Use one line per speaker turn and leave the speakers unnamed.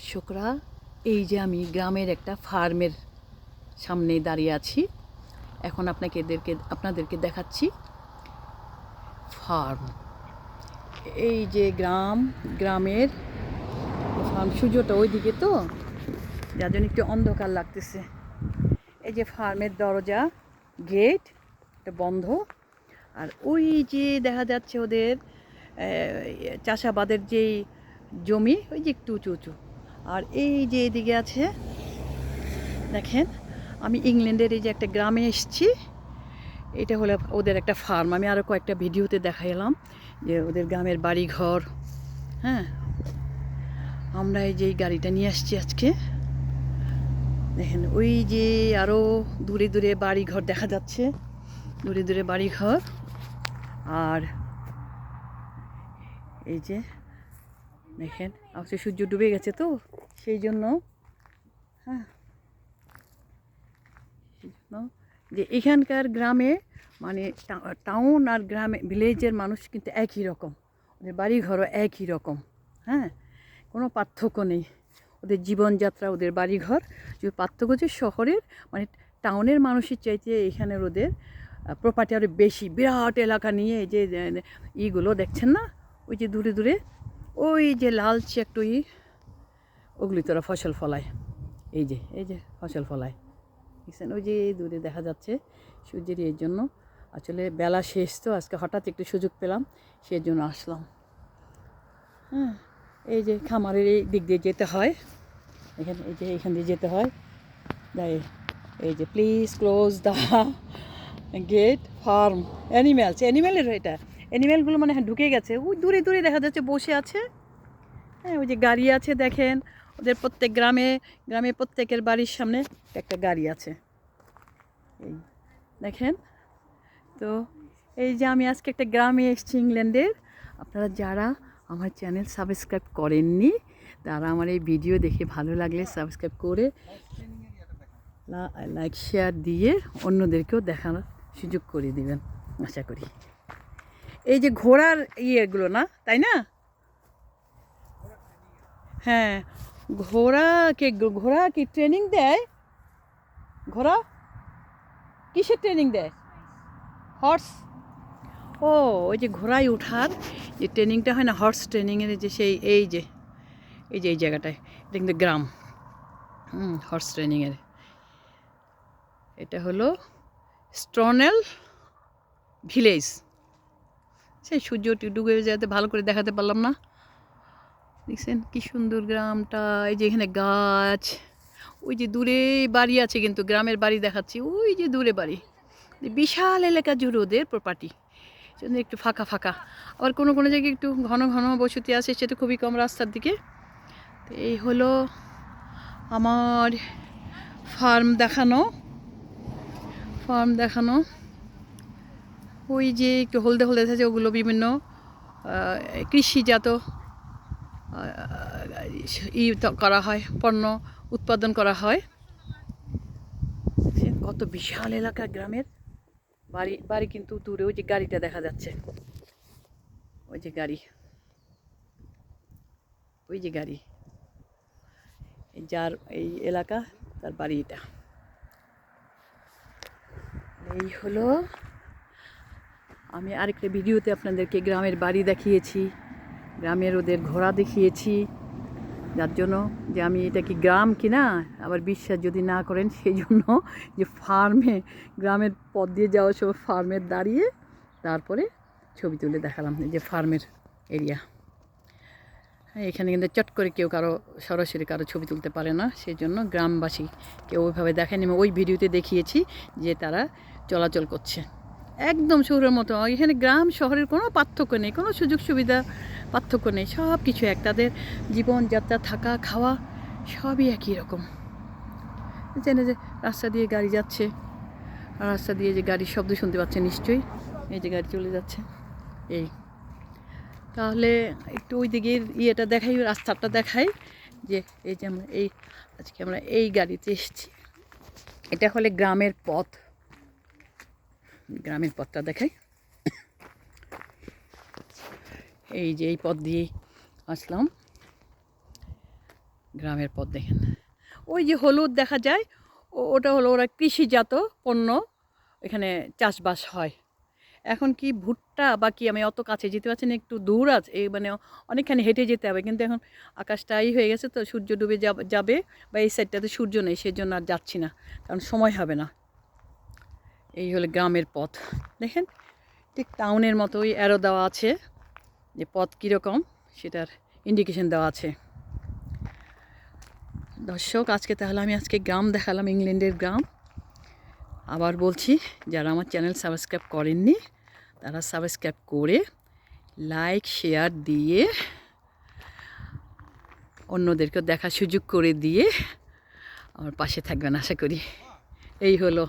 দর্শকরা, এই যে আমি গ্রামের একটা ফার্মের সামনে দাঁড়িয়ে আছি, এখন আপনাকে এদেরকে, আপনাদেরকে দেখাচ্ছি ফার্ম। এই যে গ্রাম, গ্রামের ফার্ম সূর্যটা ওইদিকে তো, যার জন্য একটু অন্ধকার লাগতেছে। এই যে ফার্মের দরজা, গেট, এটা বন্ধ। আর ওই যে দেখা যাচ্ছে ওদের চাষাবাদের যেই জমি, ওই যে একটু উঁচু উঁচু। আর এই যে এদিকে আছে, দেখেন, আমি ইংল্যান্ডের এই যে একটা গ্রামে এসেছি, এটা হলো ওদের একটা ফার্ম আমি আরও কয়েকটা ভিডিওতে দেখাইলাম যে ওদের গ্রামের বাড়ি ঘর হ্যাঁ? আমরা এই যে গাড়িটা নিয়ে আসছি আজকে। দেখেন, ওই যে আরও দূরে দূরে বাড়ি ঘর দেখা যাচ্ছে, দূরে দূরে বাড়ি ঘর আর এই যে দেখেন অবশ্য সূর্য ডুবে গেছে তো, সেই জন্য হ্যাঁ সেই জন্য যে এখানকার গ্রামে মানে টাউন আর গ্রামে ভিলেজের মানুষ কিন্তু একই রকম। ওদের বাড়িঘরও একই রকম হ্যাঁ কোনো পার্থক্য নেই। ওদের জীবনযাত্রা, ওদের বাড়িঘর, যে পার্থক্য যে শহরের মানে টাউনের মানুষের চাইতে এখানের ওদের প্রপার্টি আরও বেশি। বিরাট এলাকা নিয়ে যে ইগুলো দেখছেন না? ওই যে দূরে দূরে ওই যে লালচে একটু ই, ওগুলি তোরা ফসল ফলায়। এই যে এই যে ফসল ফলায়। দেখছেন? ওই যে দূরে দেখা যাচ্ছে সূর্যের এর জন্য। আসলে বেলা শেষ তো, আজকে হঠাৎ একটু সুযোগ পেলাম সেই জন্য আসলাম। হ্যাঁ এই যে খামারের এই দিক দিয়ে যেতে হয়। এখানে এই যে এখান দিয়ে যেতে হয়। তাই এই যে please close the gate farm animals অ্যানিম্যালের এটা? অ্যানিম্যালগুলো মানে হ্যাঁ ঢুকে গেছে। ওই দূরে দূরে দেখা যাচ্ছে বসে আছে। হ্যাঁ ওই যে গাড়ি আছে দেখেন। ওদের প্রত্যেক গ্রামে গ্রামে প্রত্যেকের বাড়ির সামনে একটা গাড়ি আছে। এই দেখেন। তো এই যে আমি আজকে একটা গ্রামে এসেছি ইংল্যান্ডের। আপনারা যারা আমার চ্যানেল সাবস্ক্রাইব করেননি, তারা আমার এই ভিডিও দেখে ভালো লাগলে সাবস্ক্রাইব করে লাইক, শেয়ার দিয়ে অন্যদেরকেও দেখানোর সুযোগ করে দিবেন। আশা করি। এই যে ঘোড়ার ইয়েগুলো না, তাই না? হ্যাঁ ঘোড়াকে ঘোড়া কি ট্রেনিং দেয়? ঘোড়া? কিসের ট্রেনিং দেয়? হর্স ও, ওই যে ঘোড়ায় ওঠার যে ট্রেনিংটা হয় না হর্স ট্রেনিংয়ের যে সেই, এই যে এই যে, এই জায়গাটায়, এটা কিন্তু গ্রাম। হুম হর্স ট্রেনিংয়ের এটা হলো স্ট্রনেল ভিলেজ সেই সূর্য ডুবে যাতে ভালো করে দেখাতে পারলাম না। দেখছেন কি সুন্দর গ্রামটা, এই যে এখানে গাছ, ওই যে দূরে বাড়ি আছে কিন্তু, গ্রামের বাড়ি দেখাচ্ছি, ওই যে দূরে বাড়ি। বিশাল এলাকা জুড়ে ওদের প্রপার্টি জন্য একটু ফাঁকা ফাঁকা। আবার কোনো কোনো জায়গায় একটু ঘন ঘন বসতি আছে সেটা খুবই কম রাস্তার দিকে। তো এই হলো আমার ফার্ম দেখানো ফার্ম দেখানো। ওই যে হলদে হলদে আছে, ওগুলো বিভিন্ন কৃষিজাত ই করা হয়, পণ্য উৎপাদন করা হয়। কত বিশাল এলাকা গ্রামের। বাড়ি বাড়ি কিন্তু দূরে, ওই যে গাড়িটা দেখা যাচ্ছে। ওই যে গাড়ি। ওই যে গাড়ি। যার, এই এলাকা, তার বাড়ি এটা। এই হলো আমি আরেকটা ভিডিওতে আপনাদেরকে গ্রামের বাড়ি দেখিয়েছি, গ্রামের ওদের ঘোড়া দেখিয়েছি। যার জন্য যে আমি এটা কি গ্রাম কিনা আবার বিশ্বাস যদি না করেন, সেই জন্য যে ফার্মে, গ্রামের পথ দিয়ে যাওয়ার সময় ফার্মের দাঁড়িয়ে তারপরে ছবি তুলে দেখালাম যে ফার্মের এরিয়া। হ্যাঁ এখানে কিন্তু চট করে কেউ কারও, সরাসরি কারও ছবি তুলতে পারে না, সেই জন্য গ্রামবাসী কেউ ওইভাবে দেখেনি। ওই ভিডিওতে দেখিয়েছি যে তারা চলাচল করছে। একদম শহরের মতো। এখানে গ্রাম, শহরের কোনো পার্থক্য নেই, কোনো সুযোগ সুবিধা পার্থক্য নেই, সব কিছু এক। তাদের জীবনযাত্রা, থাকা, খাওয়া সবই একই রকম। জেনে যে রাস্তা দিয়ে গাড়ি যাচ্ছে, রাস্তা দিয়ে যে গাড়ির শব্দ শুনতে পাচ্ছেন নিশ্চয়ই, এই যে গাড়ি চলে যাচ্ছে, এই। তাহলে একটু ওই দিকের ইয়েটা দেখাই, রাস্তাটা দেখাই, যে এই যে আমরা এই, আজকে আমরা এই গাড়িতে এসেছি। এটা হলে গ্রামের পথ। গ্রামের পথটা দেখাই। এই যে এই পথ দিয়ে আসলাম। গ্রামের পথ দেখেন। ওই যে হলুদ দেখা যায়, ও- ওটা হলো ওরা কৃষিজাত পণ্য, এখানে চাষবাস হয়। এখন কি ভুট্টা বা কি আমি অত কাছে যেতে পারছি না, একটু দূর আছে, এই মানে অনেকখানি হেঁটে যেতে হবে। কিন্তু এখন আকাশটা এই হয়ে গেছে তো সূর্য ডুবে যাবে বা এই সাইডটাতে সূর্য নেই, সেজন্য আর যাচ্ছি না, কারণ সময় হবে না। এই হলো গ্রামের পথ। দেখেন, ঠিক টাউনের মতোই অ্যারো দেওয়া আছে যে পথ কীরকম, সেটার ইন্ডিকেশন দেওয়া আছে। দর্শক, আজকে তাহলে আমি আজকে গ্রাম দেখালাম, ইংল্যান্ডের গ্রাম। আবার বলছি, যারা আমার চ্যানেল সাবস্ক্রাইব করেননি, তারা সাবস্ক্রাইব করে লাইক শেয়ার দিয়ে অন্যদেরকেও দেখার সুযোগ করে দিয়ে আমার পাশে থাকবেন, আশা করি। এই হলো